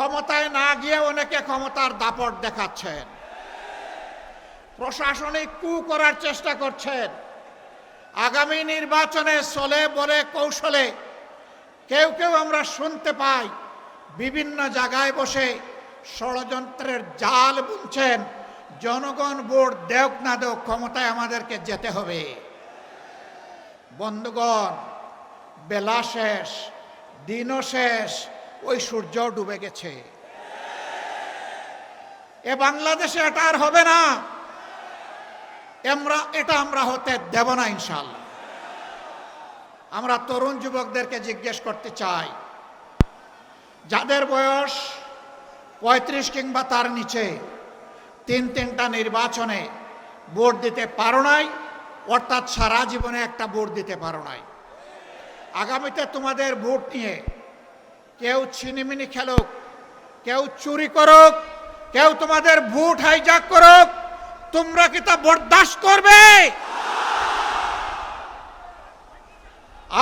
ক্ষমতায় না গিয়ে অনেকে ক্ষমতার দাপট দেখাচ্ছেন। প্রশাসনিক কু করার চেষ্টা করছেন। আগামী নির্বাচনে চলে বলে কৌশলে কেউ কেউ আমরা শুনতে পাই, বিভিন্ন জায়গায় বসে ষড়যন্ত্রের জাল বুনছেন। জনগণ ভোট দেওক না দেওক ক্ষমতায় আমাদেরকে যেতে হবে। বন্ধুগণ, বেলা শেষ, দিনও শেষ ওই সূর্য ডুবে গেছে। এ বাংলাদেশে এটা আর হবে না। আমরা, এটা আমরা হতে দেব না ইনশাল্লাহ আমরা তরুণ যুবকদেরকে জিজ্ঞেস করতে চাই, যাদের বয়স পঁয়ত্রিশ কিংবা তার নিচে, তিন তিনটা নির্বাচনে ভোট দিতে পারো নাই, অর্থাৎ সারা জীবনে একটা ভোট দিতে পারো নাই। আগামীতে তোমাদের ভোট নিয়ে কেউ ছিনিমিনি খেলুক, কেউ চুরি করুক, কেউ তোমাদের ভোট হাইজাক করুক, তোমরা কি তা বরদাস্ত করবে?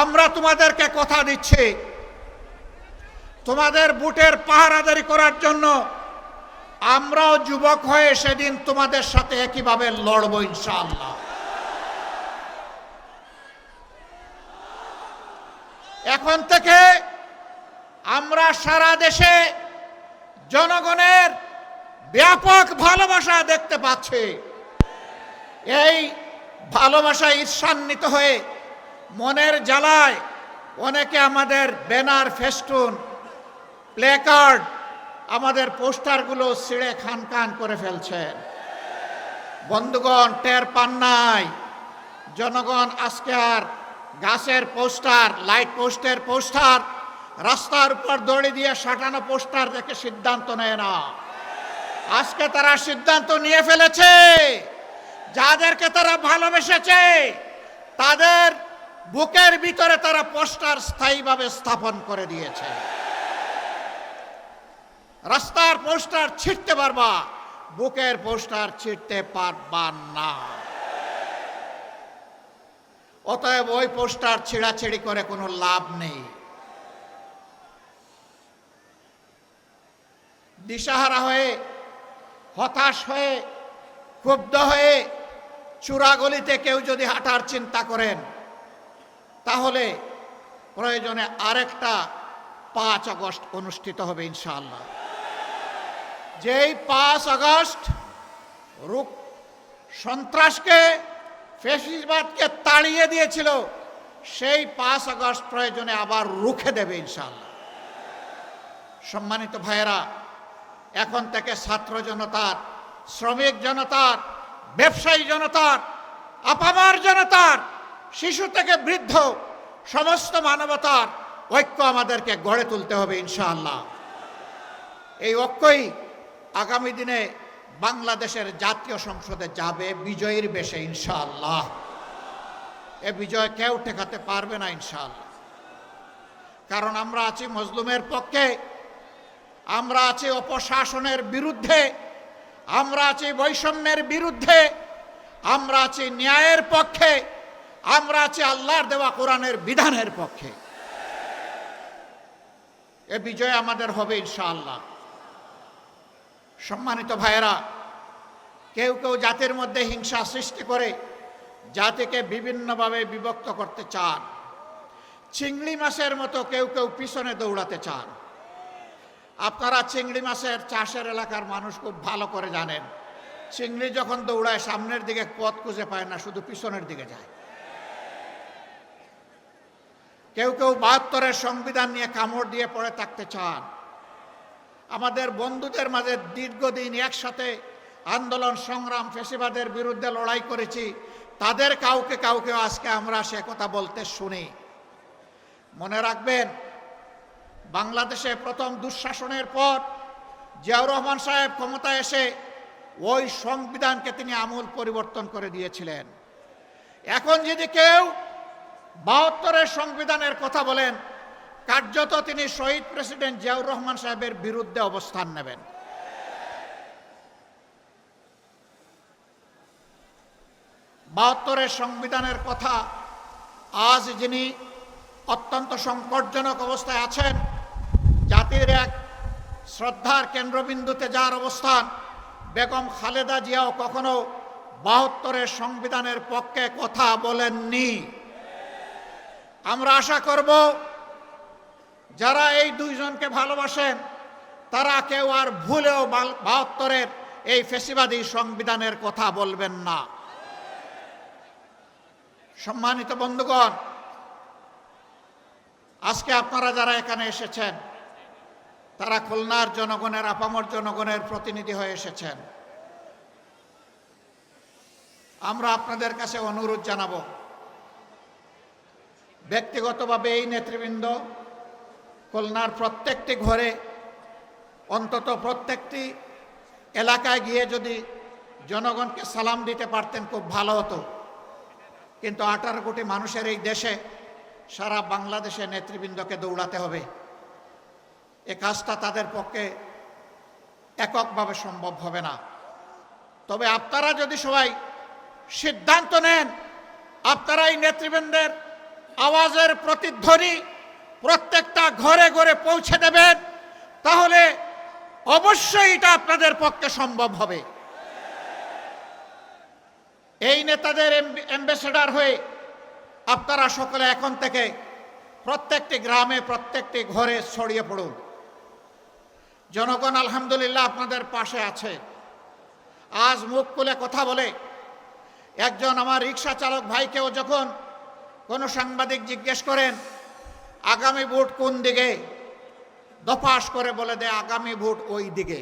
আমরা তোমাদেরকে কথা দিচ্ছি, তোমাদের বুটের পাহারাদারি করার জন্য আমরাও যুবক হয়ে সেদিন তোমাদের সাথে একইভাবে লড়ব ইনশাআল্লাহ। এখন থেকে আমরা সারা দেশে জনগণের ব্যাপক ভালোবাসা দেখতে পাচ্ছি। এই ভালোবাসা ঈর্ষান্বিত হয়ে মনের জ্বালায় অনেকে আমাদের ব্যানার, ফেস্টুন প্লেকার্ড আমাদের পোস্টারগুলো ছিঁড়ে খান খান করে ফেলছেন বন্ধুগণ, টের পান নাই। জনগণ আজকে আর গাছের পোস্টার, লাইট পোস্টের পোস্টার রাস্তার উপর দড়ি দিয়ে সাঁটানো পোস্টার দেখে সিদ্ধান্ত নেয় না। আজকে তারা সিদ্ধান্ত নিয়ে ফেলেছে। যাদেরকে তারা ভালোবেসেছে, তাদের বুকের ভিতরে তারা পোস্টার স্থায়ীভাবে স্থাপন করে দিয়েছে। রাস্তার পোস্টার ছিটতে পারবা, বুকের পোস্টার ছিঁড়তে পারবা না। অতএব ওই পোস্টার ছিঁড়াছিড়ি করে কোনো লাভ নেই। দিশাহারা হয়ে, হতাশ হয়ে, ক্ষুব্ধ হয়ে চূড়াগলিতে কেউ যদি হাঁটার চিন্তা করেন, তাহলে প্রয়োজনে আরেকটা পাঁচ আগস্ট অনুষ্ঠিত হবে ইনশাআল্লাহ। যেই পাঁচ আগস্ট রুক সন্ত্রাসকে, ফেসিবাদকে তাড়িয়ে দিয়েছিল, সেই পাঁচ আগস্ট প্রয়োজনে আবার রুখে দেবে ইনশাআল্লাহ। সম্মানিত ভাইয়েরা এখন থেকে ছাত্র জনতার, শ্রমিক জনতার, ব্যবসায়ী জনতার, আপামার জনতার, শিশু থেকে বৃদ্ধ, সমস্ত মানবতার ঐক্য আমাদেরকে গড়ে তুলতে হবে ইনশাআল্লাহ। এই ঐক্যই আগামী দিনে বাংলাদেশের জাতীয় সংসদে যাবে বিজয়ীর বেশে ইনশাআল্লাহ। এ বিজয় কেউ ঠেকাতে পারবে না ইনশাআল্লাহ। কারণ আমরা আছি মজলুমের পক্ষে। আমরা আছি অপশাসনের বিরুদ্ধে, আমরা আছি বৈষম্যের বিরুদ্ধে, আমরা আছি ন্যায়ের পক্ষে, আমরা আছি আল্লাহর দেওয়া কোরআনের বিধানের পক্ষে। এ বিজয় আমাদের হবে ইনশাআল্লাহ। সম্মানিত ভাইয়েরা, কেউ কেউ জাতির মধ্যে হিংসা সৃষ্টি করে, জাতিকে বিভিন্নভাবে বিভক্ত করতে চান। চিংড়ি মাছের মতো কেউ কেউ পিছনে দৌড়াতে চান। আপনারা চিংড়ি মাছের চাষের এলাকার মানুষ খুব ভালো করে জানেন। চিংড়ি যখন দৌড়ায়, সামনের দিকে পথ খুঁজে পায় না, শুধু পিছনের দিকে যায়। কেউ কেউ বাহাত্তরের সংবিধান নিয়ে কামড় দিয়ে পড়ে থাকতে চান। আমাদের বন্ধুদের মাঝে দীর্ঘদিন একসাথে আন্দোলন, সংগ্রাম, ফেসিবাদের বিরুদ্ধে লড়াই করেছি। তাদের কাউকে কাউকে আজকে আমরা সে কথা বলতে শুনি। মনে রাখবেন বাংলাদেশে প্রথম দুঃশাসনের পর জিয়াউর রহমান সাহেব ক্ষমতায় এসে ওই সংবিধানকে তিনি আমূল পরিবর্তন করে দিয়েছিলেন। এখন যদি কেউ বাহাত্তরের সংবিধানের কথা বলেন, কার্যত তিনি শহীদ প্রেসিডেন্ট জিয়াউর রহমান সাহেবের বিরুদ্ধে অবস্থান নেবেন। বাহাত্তরের সংবিধানের কথা আজ যিনি অত্যন্ত সংকটজনক অবস্থায় আছেন শ্রদ্ধার কেন্দ্রবিন্দুতে যার অবস্থান, বেগম খালেদা জিয়াও কখনো বাহাত্তরের সংবিধানের পক্ষে কথা বলেননি। আমরা আশা করব, যারা এই দুইজনকে ভালোবাসেন, তারা কেউ আর ভুলেও বাহাত্তরের এই ফেসিবাদী সংবিধানের কথা বলবেন না। সম্মানিত বন্ধুগণ, আজকে আপনারা যারা এখানে এসেছেন তারা খুলনার জনগণের, আপামর জনগণের প্রতিনিধি হয়ে এসেছেন। আমরা আপনাদের কাছে অনুরোধ জানাব, ব্যক্তিগতভাবে এই নেতৃবৃন্দ খুলনার প্রত্যেকটি ঘরে, অন্তত প্রত্যেকটি এলাকায় গিয়ে যদি জনগণকে সালাম দিতে পারতেন খুব ভালো হতো। কিন্তু আঠারো কোটি মানুষের এই দেশে সারা বাংলাদেশে নেতৃবৃন্দকে দৌড়াতে হবে। এ কাজটা তাদের পক্ষে এককভাবে সম্ভব হবে না। তবে আপনারা যদি সবাই সিদ্ধান্ত নেন, আপনারা এই নেতৃবৃন্দের আওয়াজের প্রতিধ্বনি প্রত্যেকটা ঘরে ঘরে পৌঁছে দেবেন, তাহলে অবশ্যই এটা আপনাদের পক্ষে সম্ভব হবে। এই নেতাদের অ্যাম্বাসেডার হয়ে আপনারা সকলে এখন থেকে প্রত্যেকটি গ্রামে, প্রত্যেকটি ঘরে ছড়িয়ে পড়ুন। জনগণ আলহামদুলিল্লাহ আপনাদের পাশে আছে। আজ মুখ খুলে কথা বলে, একজন আমার রিক্সা চালক ভাইকেও যখন কোনো সাংবাদিক জিজ্ঞেস করেন, আগামী ভোট কোন দিকে? দফাস করে বলে দেয়, আগামী ভোট ওই দিকে,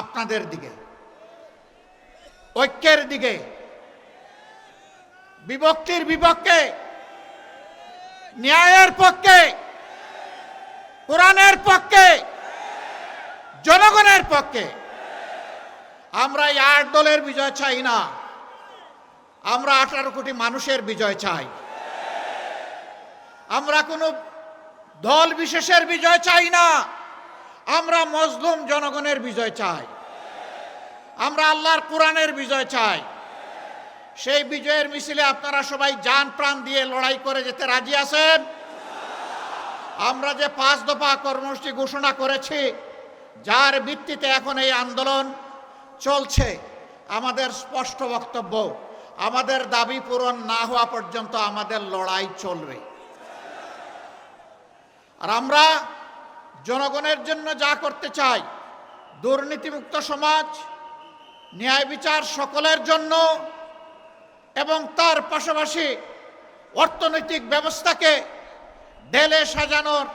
আপনাদের দিকে। ঐক্যের দিকে, বিভক্তির বিপক্ষে, ন্যায়ের পক্ষে কোরআনের পক্ষে, জনগণের পক্ষে, আমরা এই আট দলের বিজয় চাই না। আমরা আঠারো কোটি মানুষের বিজয় চাই। আমরা কোনো দল বিশেষের বিজয় চাই না। আমরা মজলুম জনগণের বিজয় চাই। আমরা আল্লাহর কোরআনের বিজয় চাই। সেই বিজয়ের মিছিলে আপনারা সবাই যান, প্রাণ দিয়ে লড়াই করে যেতে রাজি আছেন? আমরা যে পাঁচ দফা কর্মসূচি ঘোষণা করেছি, যার ভিত্তিতে এখন এই আন্দোলন চলছে, আমাদের স্পষ্ট বক্তব্য, আমাদের দাবি পূরণ না হওয়া পর্যন্ত আমাদের লড়াই চলবে। আর আমরা জনগণের জন্য যা করতে চাই, দুর্নীতিমুক্ত সমাজ, ন্যায় বিচার সকলের জন্য, এবং তার পাশাপাশি অর্থনৈতিক ব্যবস্থাকে ঢেলে সাজানোর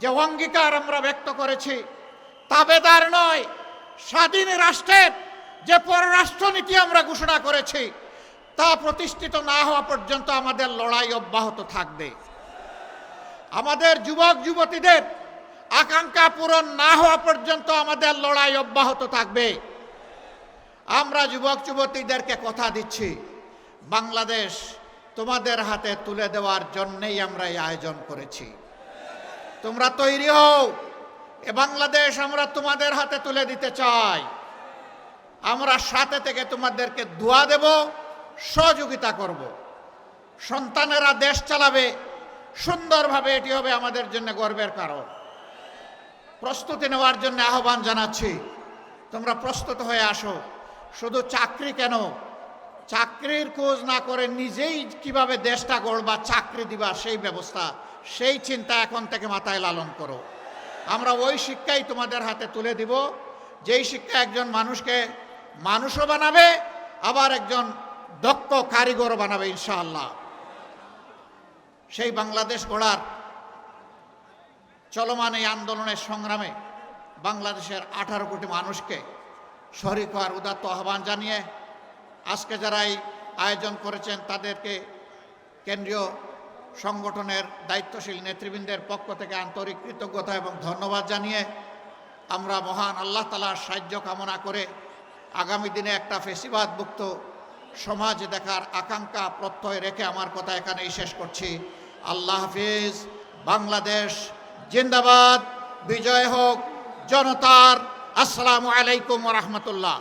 যে অঙ্গীকার আমরা ব্যক্ত করেছি তাবেদার নয়, স্বাধীন রাষ্ট্রের যে পররাষ্ট্রনীতি আমরা ঘোষণা করেছি, তা প্রতিষ্ঠিত না হওয়া পর্যন্ত আমাদের লড়াই অব্যাহত থাকবে। আমাদের যুবক, যুবতীদের আকাঙ্ক্ষা পূরণ না হওয়া পর্যন্ত আমাদের লড়াই অব্যাহত থাকবে। আমরা যুবক, যুবতীদেরকে কথা দিচ্ছি, বাংলাদেশ তোমাদের হাতে তুলে দেওয়ার জন্যেই আমরা এই আয়োজন করেছি। তোমরা তৈরি হও। এ বাংলাদেশ আমরা তোমাদের হাতে তুলে দিতে চাই। আমরা সাথে থেকে তোমাদেরকে দোয়া দেব, সহযোগিতা করব। সন্তানেরা দেশ চালাবে, সুন্দরভাবে এটি হবে আমাদের জন্য গর্বের কারণ। প্রস্তুতি নেওয়ার জন্য আহ্বান জানাচ্ছি। তোমরা প্রস্তুত হয়ে আসো। শুধু চাকরি কেন? চাকরির খোঁজ না করে নিজেই কীভাবে দেশটা গড়বা, চাকরি দিবা, সেই ব্যবস্থা, সেই চিন্তা এখন থেকে মাথায় লালন করো। আমরা ওই শিক্ষাই তোমাদের হাতে তুলে দিব। যেই শিক্ষা একজন মানুষকে মানুষও বানাবে, আবার একজন দক্ষ কারিগরও বানাবে, ইনশাআল্লাহ। সেই বাংলাদেশ গড়ার চলমান এই আন্দোলনের সংগ্রামে বাংলাদেশের আঠারো কোটি মানুষকে শরিক হওয়ার উদাত্ত আহ্বান জানিয়ে আজকে যারা আয়োজন করেছেন তাদেরকে কেন্দ্রীয় সংগঠনের দায়িত্বশীল নেতৃবৃন্দের পক্ষ থেকে আন্তরিক কৃতজ্ঞতা এবং ধন্যবাদ জানিয়ে আমরা মহান আল্লাহ তালার সাহায্য কামনা করে আগামী দিনে একটা ফেসিবাদ মুক্ত সমাজ দেখার আকাঙ্ক্ষা প্রত্যয় রেখে আমার কথা এখানেই শেষ করছি। আল্লাহ হাফিজ। বাংলাদেশ জিন্দাবাদ। বিজয় হোক। জনতার আসসালামু আলাইকুম রহমতুল্লাহ।